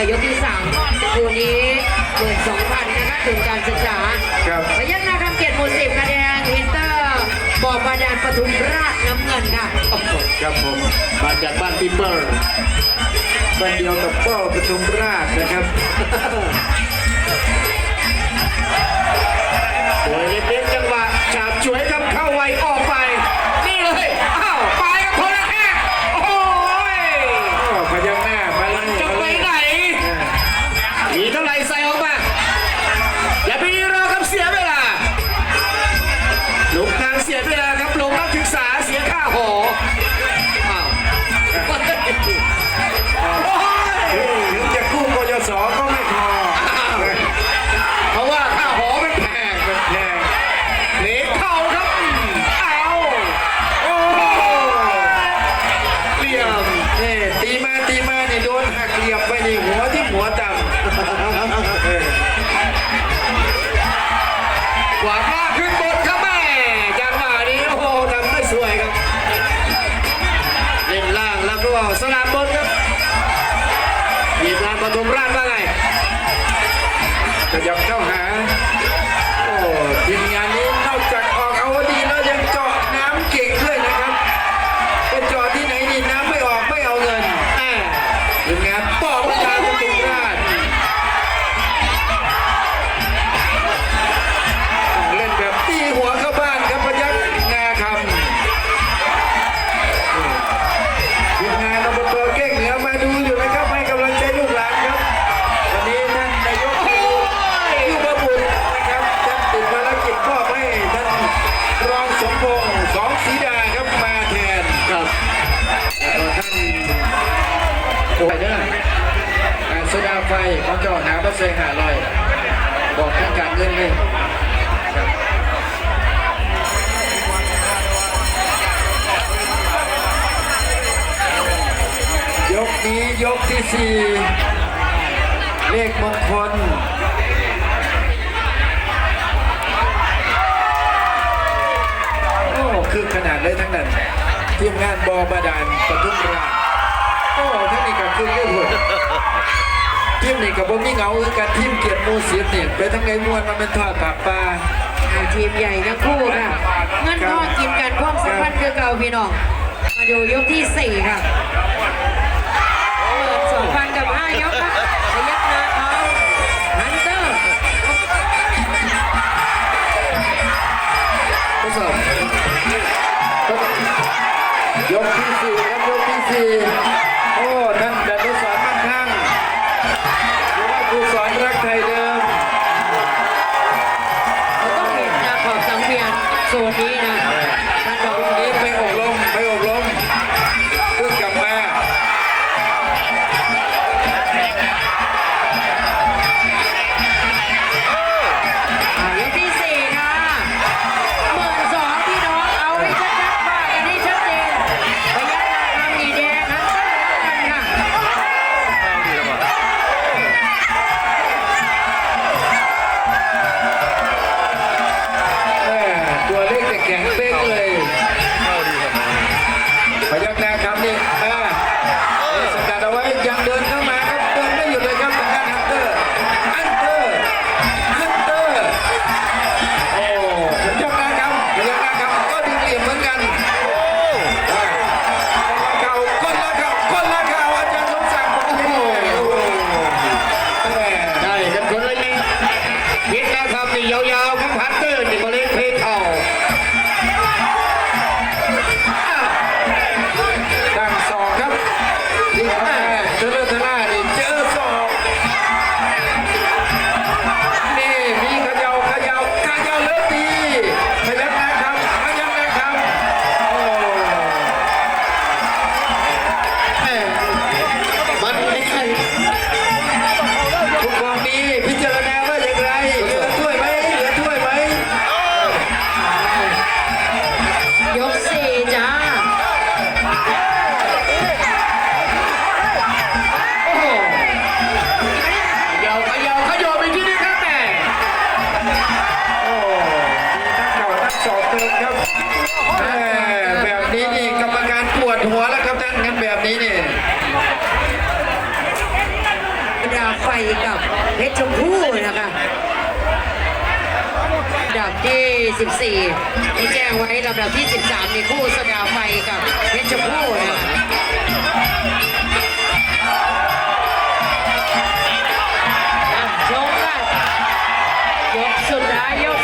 กับยกที่สามคู่นี้หมื่นสองพันนะคะทุนการศึกษาครับพยัญชนะคำเกียรติหมู่สิบคะแนนวินเตอร์บ่อบาดาลปทุมราชน้ำเงินค่ะครับผมมาจากบ้านปีเปอร์บ้านเดียวกับป้อปทุมราชนะครับสวยเล็กๆจังหวะฉาบฉวย ยครับเล่นล่างแล้วก็สลับบนครับยีรานปฐมราชว่าไงขยับเข้าหาโอ้ทีมงานนี้ ไฟเขาเจาะหาบัสเซหาลอย บอกทางการเงินเลยยกนี้ยกที่สี่เลขมงคลโอ้คือขนาดเลยทั้งนั้นทีมงานบอบาดาลปทุมราชโอ้ทั้งนี้ก็คือเรื่องหัว ทีมนี่กับบ่มีเหงาคือการทีมเกียรติหมูเสียเนี่ยไปทั้งไงมวนมันเป็นทอดผักปลาอ่าทีมใหญ่ทั้งคู่ค่ะเงินทองกินกันความสัมพันธ์คือเก่าพี่น้อง มาดูยกที่สี่ค่ะเปิดสองพันกับห้ายกค่ะ ไปกับเพชรชมพู่นะคะดับที่ 14 ที่แจ้งไว้ลำดับที่ 13 มีคู่สดาไฟกับเพชรชมพู่นะคะยกสุดท้ายยก